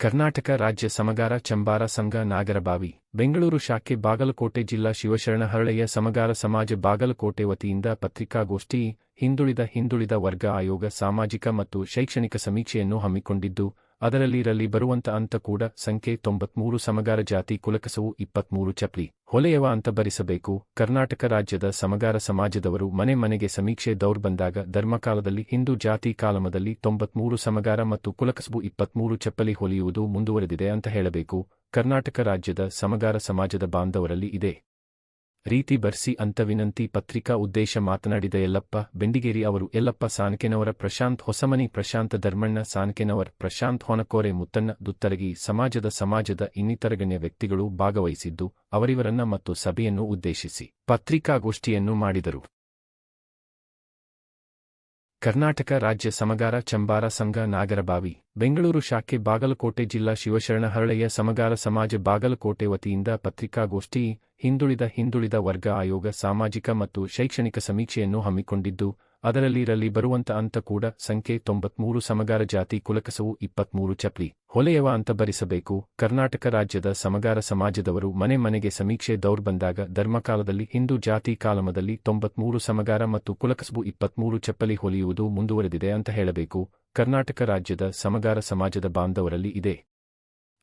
ಕರ್ನಾಟಕ ರಾಜ್ಯ ಸಮಗಾರ ಚಂಬಾರ ಸಂಘ ನಾಗರಬಾವಿ, ಬೆಂಗಳೂರು ಶಾಖೆ ಬಾಗಲಕೋಟೆ ಜಿಲ್ಲಾ ಶಿವಶರಣ ಹರಳೆಯ ಸಮಗಾರ ಸಮಾಜ ಬಾಗಲಕೋಟೆ ವತಿಯಿಂದ ಪತ್ರಿಕಾಗೋಷ್ಠಿ ಹಿಂದುಳಿದ ಹಿಂದುಳಿದ ವರ್ಗ ಆಯೋಗ ಸಾಮಾಜಿಕ ಮತ್ತು ಶೈಕ್ಷಣಿಕ ಸಮೀಕ್ಷೆಯನ್ನು ಹಮ್ಮಿಕೊಂಡಿದ್ದು ಅದರಲ್ಲಿ ರಲ್ಲಿ ಬರುವಂತ ಅಂತ ಕೂಡ ಸಂಖ್ಯೆ ತೊಂಬತ್ಮೂರು ಸಮಗಾರ ಜಾತಿ ಕುಲಕಸವು ಇಪ್ಪತ್ಮೂರು ಚಪ್ಲಿ. ಹೊಲೆಯವ ಅಂತ ಬರಿಸಬೇಕು. ಕರ್ನಾಟಕ ರಾಜ್ಯದ ಸಮಗಾರ ಸಮಾಜದವರು ಮನೆ ಮನೆಗೆ ಸಮೀಕ್ಷೆ ದೌರ್ ಬಂದಾಗ ಧರ್ಮಕಾಲದಲ್ಲಿ ಹಿಂದೂ ಜಾತಿ ಕಾಲಮದಲ್ಲಿ ತೊಂಬತ್ಮೂರು ಸಮಗಾರ ಮತ್ತು ಕುಲಕಸಬು ಇಪ್ಪತ್ಮೂರು ಚಪ್ಪಲಿ ಹೊಲಿಯುವುದು ಮುಂದುವರೆದಿದೆ ಅಂತ ಹೇಳಬೇಕು. ಕರ್ನಾಟಕ ರಾಜ್ಯದ ಸಮಗಾರ ಸಮಾಜದ ಬಾಂಧವರಲ್ಲಿ ಇದೆ. ರೀತಿ ಬರ್ಸಿ ಅಂತ ವಿನಂತಿ ಪತ್ರಿಕಾ ಉದ್ದೇಶ ಮಾತನಾಡಿದ ಯಲ್ಲಪ್ಪ ಬೆಂಡಿಗೇರಿ ಅವರು ಯಲ್ಲಪ್ಪ ಸಾನ್ಕೆನವರ ಪ್ರಶಾಂತ್ ಹೊಸಮನಿ, ಪ್ರಶಾಂತ ಧರ್ಮಣ್ಣ ಸಾನ್ಕೆನವರ್, ಪ್ರಶಾಂತ್ ಹೊನಕೋರೆ ಮುತ್ತಣ್ಣ ದುತ್ತರಗಿ, ಸಮಾಜದ ಸಮಾಜದ ಇನ್ನಿತರ ಗಣ್ಯ ವ್ಯಕ್ತಿಗಳು ಭಾಗವಹಿಸಿದ್ದು, ಅವರಿವರನ್ನ ಮತ್ತು ಸಭೆಯನ್ನು ಉದ್ದೇಶಿಸಿ ಪತ್ರಿಕಾಗೋಷ್ಠಿಯನ್ನು ಮಾಡಿದರು. ಕರ್ನಾಟಕ ರಾಜ್ಯ ಸಮಗಾರ ಚಂಬಾರ ಸಂಘ ನಾಗರಬಾವಿ, ಬೆಂಗಳೂರು ಶಾಖೆ ಬಾಗಲಕೋಟೆ ಜಿಲ್ಲಾ ಶಿವಶರಣ ಹರಳೆಯ ಸಮಗಾರ ಸಮಾಜ ಬಾಗಲಕೋಟೆ ವತಿಯಿಂದ ಪತ್ರಿಕಾಗೋಷ್ಠಿ ಹಿಂದುಳಿದ ಹಿಂದುಳಿದ ವರ್ಗ ಆಯೋಗ ಸಾಮಾಜಿಕ ಮತ್ತು ಶೈಕ್ಷಣಿಕ ಸಮೀಕ್ಷೆಯನ್ನು ಹಮ್ಮಿಕೊಂಡಿದ್ದು ಅದರಲ್ಲಿರಲ್ಲಿ ಬರುವಂತ ಅಂತ ಕೂಡ ಸಂಖ್ಯೆ ತೊಂಬತ್ಮೂರು ಸಮಗಾರ ಜಾತಿ ಕುಲಕಸವು ಇಪ್ಪತ್ಮೂರು ಚಪ್ಲಿ. ಹೊಲೆಯವ ಅಂತ ಬರಿಸಬೇಕು. ಕರ್ನಾಟಕ ರಾಜ್ಯದ ಸಮಗಾರ ಸಮಾಜದವರು ಮನೆ ಮನೆಗೆ ಸಮೀಕ್ಷೆ ದೌರ್ ಬಂದಾಗ ಧರ್ಮಕಾಲದಲ್ಲಿ ಹಿಂದೂ ಜಾತಿ ಕಾಲಮದಲ್ಲಿ ತೊಂಬತ್ಮೂರು ಸಮಗಾರ ಮತ್ತು ಕುಲಕಸಬು ಇಪ್ಪತ್ಮೂರು ಚಪ್ಪಲಿ ಹೊಲಿಯುವುದು ಮುಂದುವರೆದಿದೆ ಅಂತ ಹೇಳಬೇಕು. ಕರ್ನಾಟಕ ರಾಜ್ಯದ ಸಮಗಾರ ಸಮಾಜದ ಬಾಂಧವರಲ್ಲಿ ಇದೆ.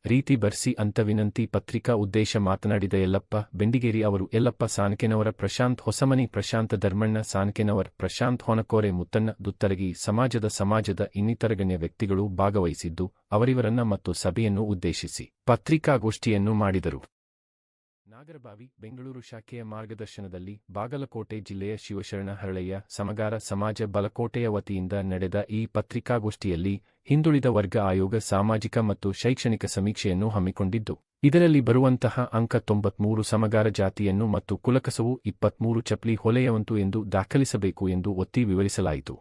ರೀತಿ ಬರ್ಸಿ ಅಂತ ವಿನಂತಿ ಪತ್ರಿಕಾ ಉದ್ದೇಶ ಮಾತನಾಡಿದ ಯಲ್ಲಪ್ಪ, ಬೆಂಡಿಗೇರಿ ಅವರು, ಯಲ್ಲಪ್ಪ ಸಾನಕೆನವರ ಪ್ರಶಾಂತ್ ಹೊಸಮನಿ, ಪ್ರಶಾಂತ ಧರ್ಮಣ್ಣ, ಸಾನಕೆನವರ್, ಪ್ರಶಾಂತ್ ಹೊನಕೋರೆ, ಮುತ್ತಣ್ಣ ದುತ್ತರಗಿ, ಸಮಾಜದ ಸಮಾಜದ ಇನ್ನಿತರ ಗಣ್ಯ ವ್ಯಕ್ತಿಗಳು ಭಾಗವಹಿಸಿದ್ದು, ಅವರಿವರನ್ನ ಮತ್ತು ಸಭೆಯನ್ನು ಉದ್ದೇಶಿಸಿ ಪತ್ರಿಕಾಗೋಷ್ಠಿಯನ್ನು ಮಾಡಿದರು. ನಾಗರಬಾವಿ ಬೆಂಗಳೂರು ಶಾಖೆಯ ಮಾರ್ಗದರ್ಶನದಲ್ಲಿ ಬಾಗಲಕೋಟೆ ಜಿಲ್ಲೆಯ ಶಿವಶರಣ ಹರಳೆಯ ಸಮಗಾರ ಸಮಾಜ ಬಲಕೋಟೆಯ ವತಿಯಿಂದ ನಡೆದ ಈ ಪತ್ರಿಕಾಗೋಷ್ಠಿಯಲ್ಲಿ ಹಿಂದುಳಿದ ವರ್ಗ ಆಯೋಗ ಸಾಮಾಜಿಕ ಮತ್ತು ಶೈಕ್ಷಣಿಕ ಸಮೀಕ್ಷೆಯನ್ನು ಹಮ್ಮಿಕೊಂಡಿದ್ದು, ಇದರಲ್ಲಿ ಬರುವಂತಹ ಅಂಕ ತೊಂಬತ್ಮೂರು ಸಮಗಾರ ಜಾತಿಯನ್ನು ಮತ್ತು ಕುಲಕಸವು ಇಪ್ಪತ್ಮೂರು ಚಪ್ಲಿ ಹೊಲೆಯವಂತು ಎಂದು ದಾಖಲಿಸಬೇಕು ಎಂದು ಒತ್ತಿ ವಿವರಿಸಲಾಯಿತು.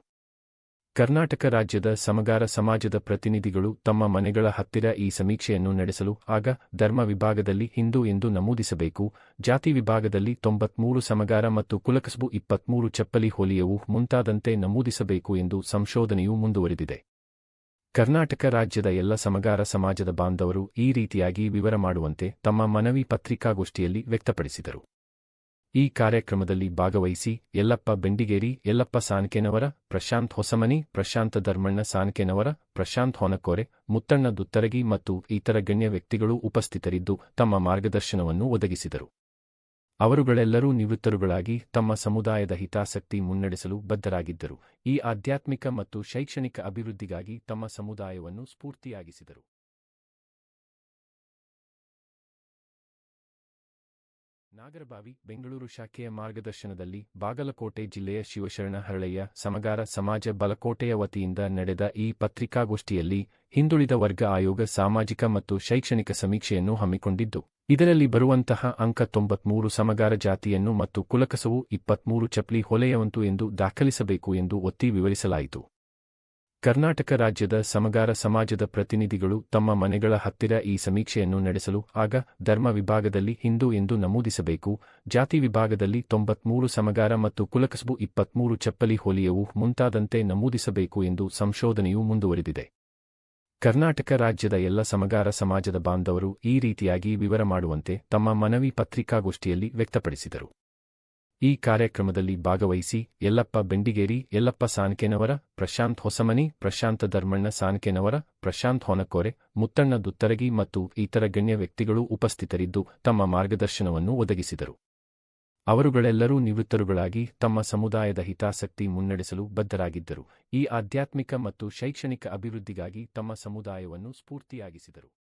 ಕರ್ನಾಟಕ ರಾಜ್ಯದ ಸಮಗಾರ ಸಮಾಜದ ಪ್ರತಿನಿಧಿಗಳು ತಮ್ಮ ಮನೆಗಳ ಹತ್ತಿರ ಈ ಸಮೀಕ್ಷೆಯನ್ನು ನಡೆಸಲು, ಆಗ ಧರ್ಮ ವಿಭಾಗದಲ್ಲಿ ಹಿಂದೂ ಎಂದು ನಮೂದಿಸಬೇಕು. ಜಾತಿ ವಿಭಾಗದಲ್ಲಿ ತೊಂಬತ್ಮೂರು ಸಮಗಾರ ಮತ್ತು ಕುಲಕಸಬು ಇಪ್ಪತ್ಮೂರು ಚಪ್ಪಲಿ ಹೋಲಿಯವು ಮುಂತಾದಂತೆ ನಮೂದಿಸಬೇಕು ಎಂದು ಸಂಶೋಧನೆಯು ಮುಂದುವರೆದಿದೆ. ಕರ್ನಾಟಕ ರಾಜ್ಯದ ಎಲ್ಲ ಸಮಗಾರ ಸಮಾಜದ ಬಾಂಧವರು ಈ ರೀತಿಯಾಗಿ ವಿವರ ಮಾಡುವಂತೆ ತಮ್ಮ ಮನವಿ ಪತ್ರಿಕಾಗೋಷ್ಠಿಯಲ್ಲಿ ವ್ಯಕ್ತಪಡಿಸಿದರು. ಈ ಕಾರ್ಯಕ್ರಮದಲ್ಲಿ ಭಾಗವಹಿಸಿ ಯಲ್ಲಪ್ಪ ಬೆಂಡಿಗೇರಿ, ಯಲ್ಲಪ್ಪ ಸಾನ್ಕೆನವರ, ಪ್ರಶಾಂತ್ ಹೊಸಮನಿ, ಪ್ರಶಾಂತ ಧರ್ಮಣ್ಣ ಸಾನ್ಕೆನವರ, ಪ್ರಶಾಂತ್ ಹೊನಕೋರೆ, ಮುತ್ತಣ್ಣ ದುತ್ತರಗಿ ಮತ್ತು ಇತರ ಗಣ್ಯ ವ್ಯಕ್ತಿಗಳು ಉಪಸ್ಥಿತರಿದ್ದು ತಮ್ಮ ಮಾರ್ಗದರ್ಶನವನ್ನು ಒದಗಿಸಿದರು. ಅವರುಗಳೆಲ್ಲರೂ ನಿವೃತ್ತರುಗಳಾಗಿ ತಮ್ಮ ಸಮುದಾಯದ ಹಿತಾಸಕ್ತಿ ಮುನ್ನಡೆಸಲು ಬದ್ಧರಾಗಿದ್ದರು. ಈ ಆಧ್ಯಾತ್ಮಿಕ ಮತ್ತು ಶೈಕ್ಷಣಿಕ ಅಭಿವೃದ್ಧಿಗಾಗಿ ತಮ್ಮ ಸಮುದಾಯವನ್ನು ಸ್ಫೂರ್ತಿಯಾಗಿಸಿದರು. ನಾಗರಬಾವಿ, ಬೆಂಗಳೂರು ಶಾಖೆಯ ಮಾರ್ಗದರ್ಶನದಲ್ಲಿ ಬಾಗಲಕೋಟೆ ಜಿಲ್ಲೆಯ ಶಿವಶರಣ ಹರಳೆಯ ಸಮಗಾರ ಸಮಾಜ ಬಲಕೋಟೆಯ ವತಿಯಿಂದ ನಡೆದ ಈ ಪತ್ರಿಕಾಗೋಷ್ಠಿಯಲ್ಲಿ ಹಿಂದುಳಿದ ವರ್ಗ ಆಯೋಗ ಸಾಮಾಜಿಕ ಮತ್ತು ಶೈಕ್ಷಣಿಕ ಸಮೀಕ್ಷೆಯನ್ನು ಹಮ್ಮಿಕೊಂಡಿದ್ದು, ಇದರಲ್ಲಿ ಬರುವಂತಹ ಅಂಕ ತೊಂಬತ್ಮೂರು ಸಮಗಾರ ಜಾತಿಯನ್ನು ಮತ್ತು ಕುಲಕಸವು ಇಪ್ಪತ್ಮೂರು ಚಪ್ಲಿ ಹೊಲೆಯವಂತು ಎಂದು ದಾಖಲಿಸಬೇಕು ಎಂದು ಒತ್ತಿ ವಿವರಿಸಲಾಯಿತು. ಕರ್ನಾಟಕ ರಾಜ್ಯದ ಸಮಗಾರ ಸಮಾಜದ ಪ್ರತಿನಿಧಿಗಳು ತಮ್ಮ ಮನೆಗಳ ಹತ್ತಿರ ಈ ಸಮೀಕ್ಷೆಯನ್ನು ನಡೆಸಲು ಆಗ ಧರ್ಮ ವಿಭಾಗದಲ್ಲಿ ಹಿಂದೂ ಎಂದು ನಮೂದಿಸಬೇಕು. ಜಾತಿ ವಿಭಾಗದಲ್ಲಿ ತೊಂಬತ್ಮೂರು ಸಮಗಾರ ಮತ್ತು ಕುಲಕಸಬು ಇಪ್ಪತ್ಮೂರು ಚಪ್ಪಲಿ ಹೋಲಿಯವು ಮುಂತಾದಂತೆ ನಮೂದಿಸಬೇಕು ಎಂದು ಸಂಶೋಧನೆಯು ಮುಂದುವರೆದಿದೆ. ಕರ್ನಾಟಕ ರಾಜ್ಯದ ಎಲ್ಲ ಸಮಗಾರ ಸಮಾಜದ ಬಾಂಧವರು ಈ ರೀತಿಯಾಗಿ ವಿವರ ಮಾಡುವಂತೆ ತಮ್ಮ ಮನವಿ ಪತ್ರಿಕಾಗೋಷ್ಠಿಯಲ್ಲಿ ವ್ಯಕ್ತಪಡಿಸಿದರು. ಈ ಕಾರ್ಯಕ್ರಮದಲ್ಲಿ ಭಾಗವಹಿಸಿ ಯಲ್ಲಪ್ಪ ಬೆಂಡಿಗೇರಿ, ಯಲ್ಲಪ್ಪ ಸಾನ್ಕೆನವರ, ಪ್ರಶಾಂತ್ ಹೊಸಮನಿ, ಪ್ರಶಾಂತ ಧರ್ಮಣ್ಣ ಸಾನ್ಕೆನವರ, ಪ್ರಶಾಂತ್ ಹೊನಕೋರೆ, ಮುತ್ತಣ್ಣ ದುತ್ತರಗಿ ಮತ್ತು ಇತರ ಗಣ್ಯ ವ್ಯಕ್ತಿಗಳು ಉಪಸ್ಥಿತರಿದ್ದು ತಮ್ಮ ಮಾರ್ಗದರ್ಶನವನ್ನು ಒದಗಿಸಿದರು. ಅವರುಗಳೆಲ್ಲರೂ ನಿವೃತ್ತರುಗಳಾಗಿ ತಮ್ಮ ಸಮುದಾಯದ ಹಿತಾಸಕ್ತಿ ಮುನ್ನಡೆಸಲು ಬದ್ಧರಾಗಿದ್ದರು. ಈ ಆಧ್ಯಾತ್ಮಿಕ ಮತ್ತು ಶೈಕ್ಷಣಿಕ ಅಭಿವೃದ್ಧಿಗಾಗಿ ತಮ್ಮ ಸಮುದಾಯವನ್ನು ಸ್ಫೂರ್ತಿಯಾಗಿಸಿದರು.